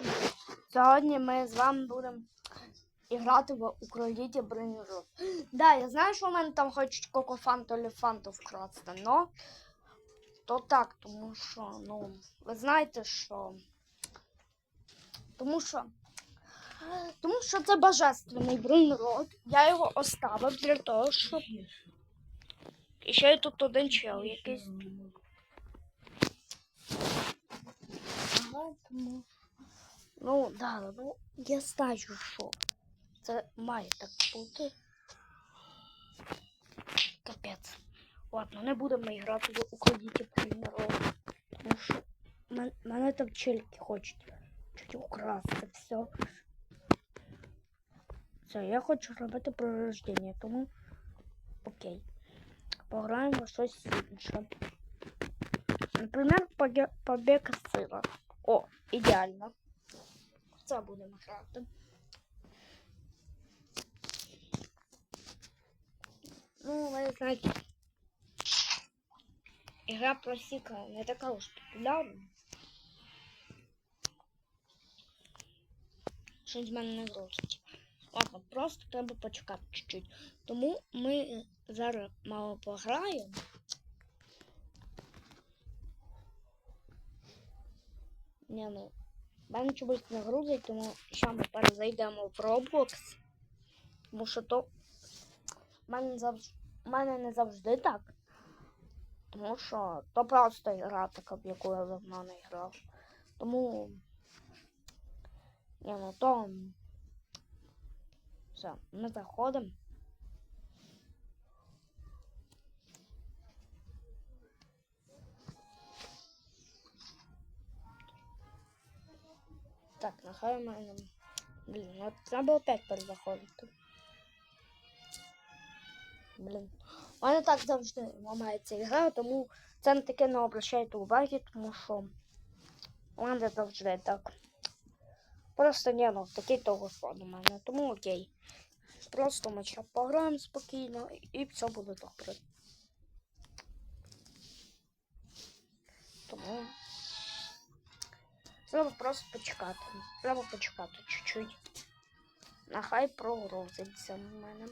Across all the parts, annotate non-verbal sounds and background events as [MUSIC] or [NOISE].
друзі! Сьогодні ми з вами будемо грати в Укроліті бронюжок. Да, я знаю, що у мене там хочуть кокофанту елефанту вкрасти, но то так, тому що, ну, ви знаєте, що. Тому що. Тому що це божественний бронерод. Я його оставив для того, щоб. І ще є тут один чел якийсь. Ага, тому. Ну, да, ну, я знаю, що це має так бути. Капець. Ладно, не будемо грати в Укладіті приміром. Тому що мен- мене там чельки хочуть чуть украсти все. Все, я хочу робити пророждення, тому окей. Пограємо в щось інше. Наприклад, побе- побіг сила. О, ідеально. Це будемо грати. Ну, ви знаєте, ігра про Сіка не така уж популярна. Щось з мене не грузить. Ладно, просто треба почекати чуть-чуть. Тому ми зараз мало пограємо. Ні, ну, мене чомусь не грузить, тому що ми перезайдемо в Roblox. Тому що то в мене, завж... мене не завжди так. Тому що то просто гра така, в яку я давно не грав. Тому. Ні, ну то. Все, ми заходимо. Так, нехай у мене. Блін, ну треба опять перезаходити. Блін. У мене так завжди ламається гра, тому це не таке не обращайте уваги, тому що у мене завжди так. Просто ні, ну такий телефон у мене, тому окей. Просто ми ще пограємо спокійно і все буде добре. Тому треба просто почекати. Треба почекати чуть-чуть. Нехай прогрузиться в мене.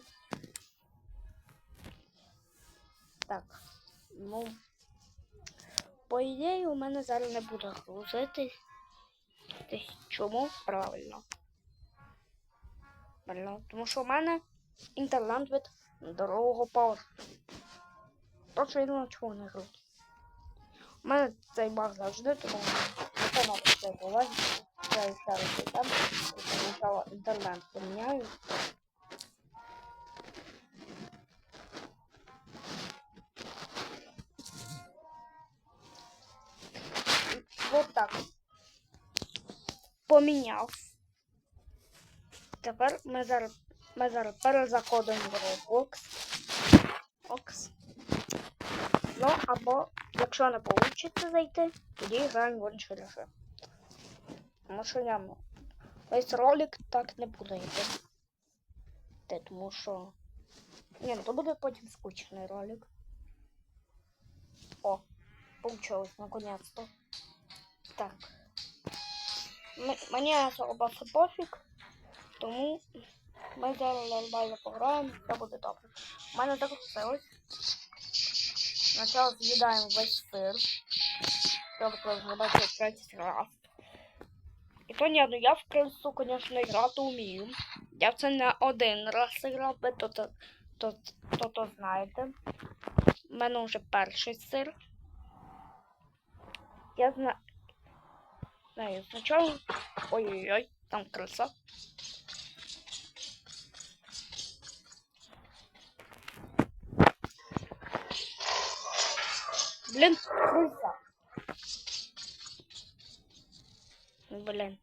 Так, ну. По ідеї, у мене зараз не буде грузитись. Ти Чому? Правильно. Правильно. Тому що у мене інтернет від дорогого поверху. Точно він нічого не грузить. У мене цей баг завжди, тому не треба все уваги. Я і зараз йдем. Спочатку інтернет поміняю. Вот так. Поміняв. Тепер ми зараз, ми зараз перезаходимо в Roblox. Окс. Ну, або, якщо не вийде зайти, тоді граємо в інші режим. Тому що весь ролик так не буде йти. Те, Тому що. Ні, ну то буде потім скучний ролик. О, получилось наконец-то. Так. М- Мені особо все пофіг, тому ми зараз нормально пограємо, все буде добре. У мене так все ось. Спочатку з'їдаємо весь сир. Треба розглядати третій раз. Ні, ну я в крису, звісно, грати вмію. Я в це не один раз грав, ви то, то, то, то, то знаєте. У мене вже перший сир. Я знаю. Знаю, спочатку. Ой-ой-ой, там крыса. Блин, крыса. Блин.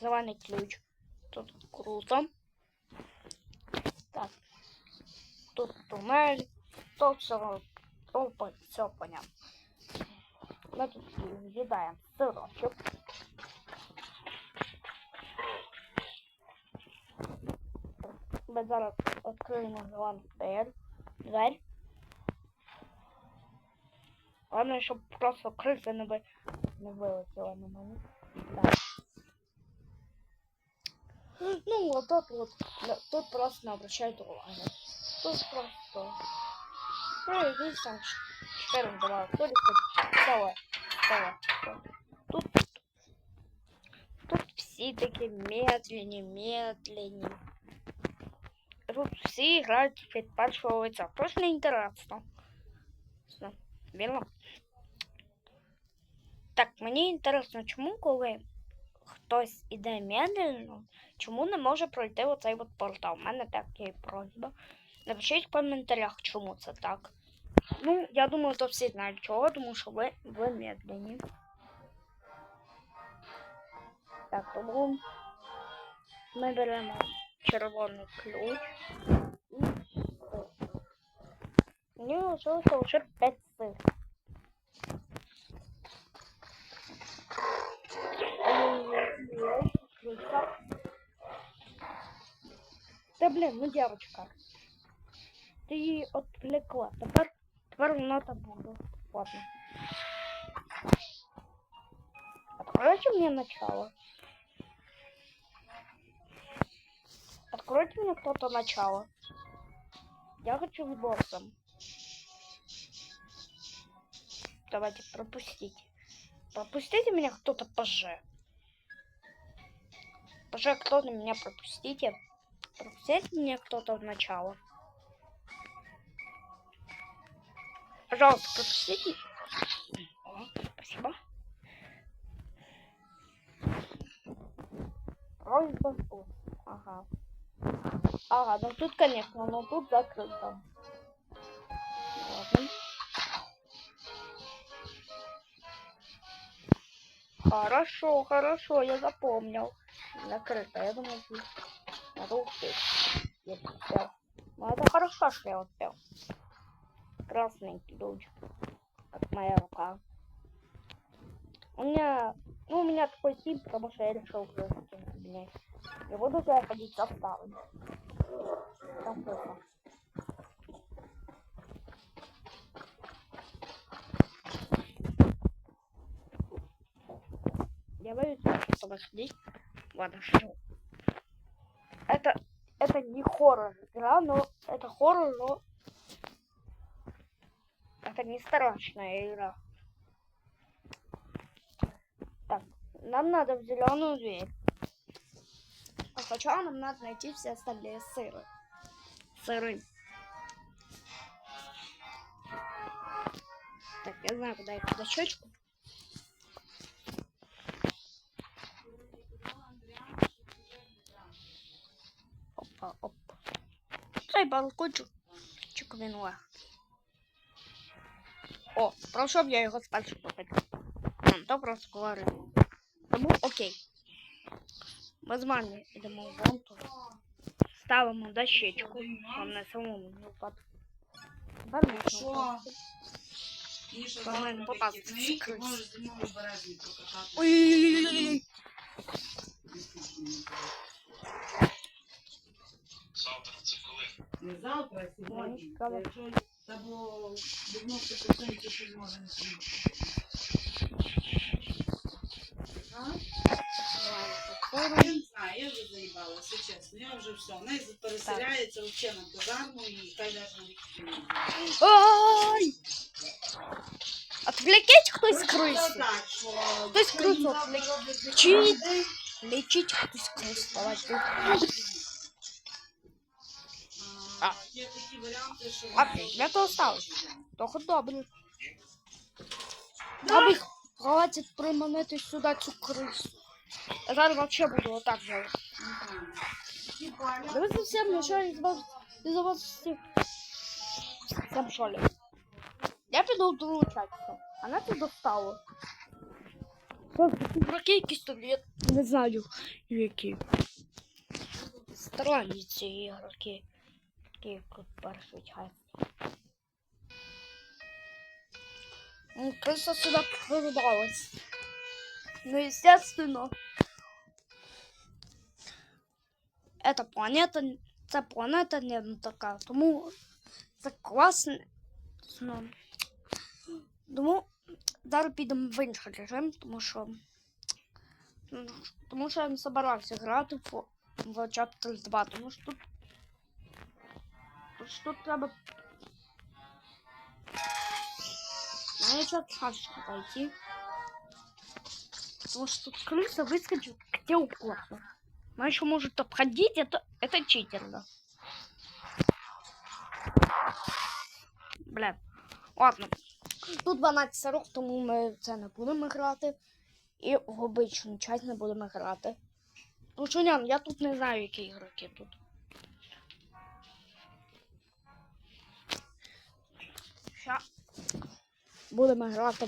Зеленый ключ. Тут круто. Так. Тут туннель. Тут все, опа, все понятно. Тут з'їдаємо сирочок. Ми зараз відкриємо вам двері. Двері. Главное, щоб просто криси не, не вилетіла на мене. Так. Ну, вот тут вот, да, тут просто не обращайте уваги. Тут просто... Ну, иди сам четверым давай, то ли давай, давай. Тут, тут все такие медленнее, медленнее. Тут все играют в першого лица. Просто неинтересно. Все, Вірно? Так, мені інтересно, чому коли хтось іде медленно, чому не може пройти оцей от портал? У мене така просьба. Напишіть в коментарях, чому це так. Ну, я думаю, то всі знають чого, тому що ви, ви медленні. Так, тому ми беремо червоний ключ. І. Мені лишилося лише 5 цифр. Та блін, ну девочка. Ти її отвлекла. Тепер, тепер вона там буде. Ладно. Откройте мне начало. Откройте мне кто-то начало. Я хочу с боссом. Давайте пропустите. Пропустите меня кто-то поже. Поже, кто-то меня пропустите. Пропустите меня кто-то в начало. Пожалуйста, пропустите. О, спасибо. Просьба. О, Ага. Ага, ну тут, конечно, но тут закрыто. Ладно. Хорошо, хорошо, я запомнил. Закрыто, я думаю, здесь надо успеть. Я успел. Ну, это хорошо, что я успел. Красный ключ. Как моя рука. У меня... Ну, у меня такой стиль, потому что я решил просто менять. Я буду туда ходить составами. Там плохо. Я боюсь что ходить. Ладно, что? Это, не хоррор игра, но это хоррор, но это не страшная игра. Так, нам надо в зеленую дверь. А сначала нам надо найти все остальные сыры. Сыры. Так, я знаю, куда их дощечку. Опа, опа. Цей балкончик чик він лег. О, пройшов я його спершу попити. М, То. Тому окей. Ми з вами йдемо вон тут. Ставимо дощечку, щоб на самому не впаде. Тепер можна Що? впасти. Міша, бережненько кататися. Ой-ой-ой-ой-ой. Не завтра, а сьогодні. Ну, цікаво. Якщо це було 90% що зможе не прийти. А? Я не знаю, я вже заїбалася, чесно. Я вже все. Вона переселяється взагалі на казарму і хай навіть на вихідні. Ой! Отвлекіть хтось з Просто криси. так, що Хтось сьогодні крису завтра відвлек- роблять Чи- людей, Лечить хтось крис. Давайте. Є такі варіанти, що... А, я то осталось. Трохи добре. Аби хватить приманити сюди цю крису. Я зараз вообще буду отак делать. Типа, Да вы совсем ничего из вас, из вас всех. Всем что ли? Я піду в другу частину. Вона тут достала. Дураки якісь я не знаю, які. Странні ці ігроки. Тут перший час. Ну, Криса сюда прорвалась. Ну, естественно. Эта планета, ця планета не така. Тому це класно. Ну, Тому зараз підемо в інший режим, тому що. ну, Тому що я не собирався грати в, в Chapter 2, тому що тут Тому що тут треба. На этот шашку пойти. Потому что тут крыса выскочит где угодно. Она еще может обходить, это, это читерно. Бля. Ладно. Тут 12 рук, тому ми в це не будемо грати. І в обичну часть не будемо грати. Ну, Чунян, я тут не знаю, які ігроки тут. Будемо грати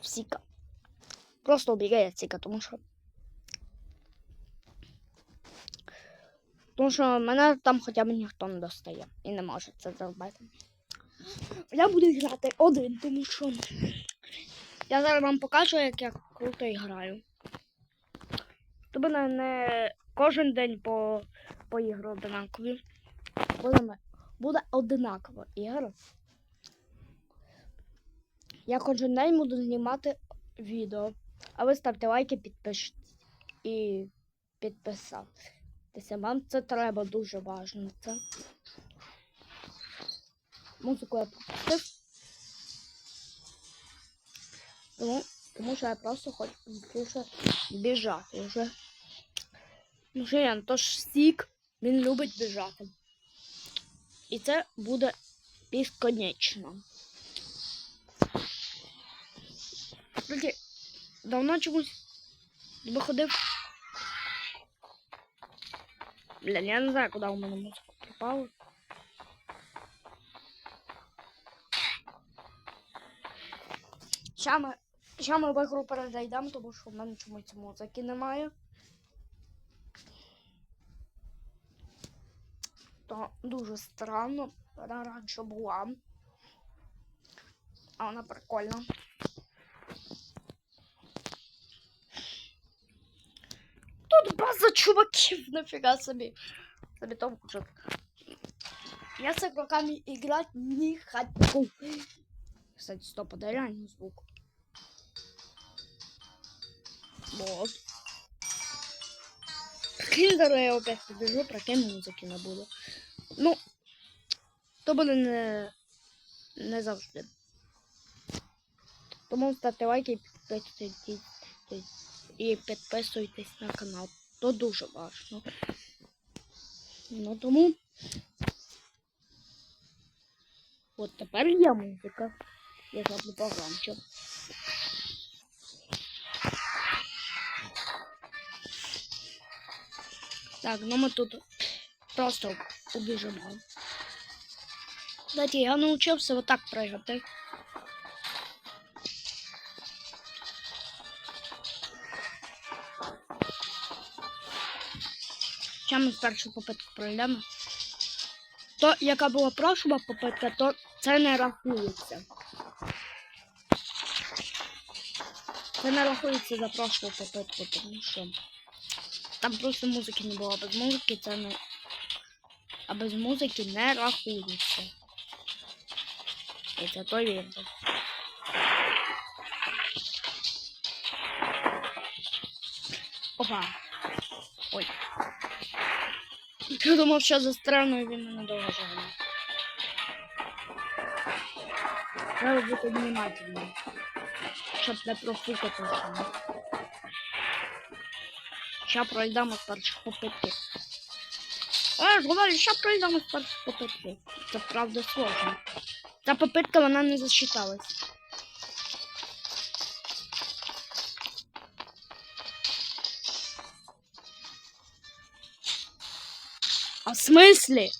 в Сіка. Просто обігає Сіка, тому що. Тому що мене там хоча б ніхто не достає і не може це зробити. Я буду грати один, тому що я зараз вам покажу, як я круто граю. Тобто не, кожен день по, по ігру одинакові. Буде, буде одинакова ігра. Я кожен день буду знімати відео. А ви ставте лайки, підпишіться і підписатися. Вам це треба дуже важливо. Це. Музику я пропустив. Тому, тому що я просто хочу біжати вже. Що то ж сік, він любить біжати. І це буде безконечно. Кстати, давно чомусь виходив. Бля, я не знаю, куди у мене музика пропала. Ща ми, ми в ігру перезайдемо, тому що в мене чомусь музики немає. То дуже странно. Вона раніше була. А вона прикольна. Тут база чуваків, [LAUGHS] нафіга собі. Собі то мужик. Я с игроками играть не хочу. Кстати, стоп, а дай реально звук. Вот. Прикинь, зараз я опять побежу, прикинь, музики не буде. Ну, то буде не, не завжди. Тому ставте лайки і підписуйтесь, І підписуйтесь на канал. То дуже важливо. Ну тому. От тепер є музика. Я зроблю погромче. Так, ну ми тут просто убіжимо. Кстати, я научився вот так пригати. Ми першу попитку пройдемо. То, яка була прошлая попитка, то це не рахується. Це не рахується за прошлу попитку, тому що там просто музики не було. Без музики це не. А без музики не рахується. І це то вірно. Опа. Я думав, що застряну і він мене довго жагне. Треба бути внимательним, щоб не профукати. Ща пройдемо з перших попитки. А, ж говорю, ща пройдемо з перших попитки. Це правда сложно. Та попитка вона не засчиталась. А в смислі?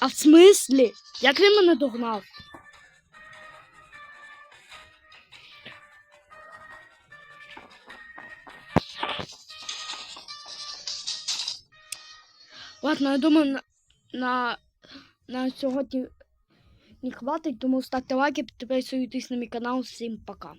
А в смислі? Як він мене догнав? Ладно, я думаю, на, на, на сьогодні не хватить, тому ставте лайки, підписуйтесь на мій канал. Всім пока.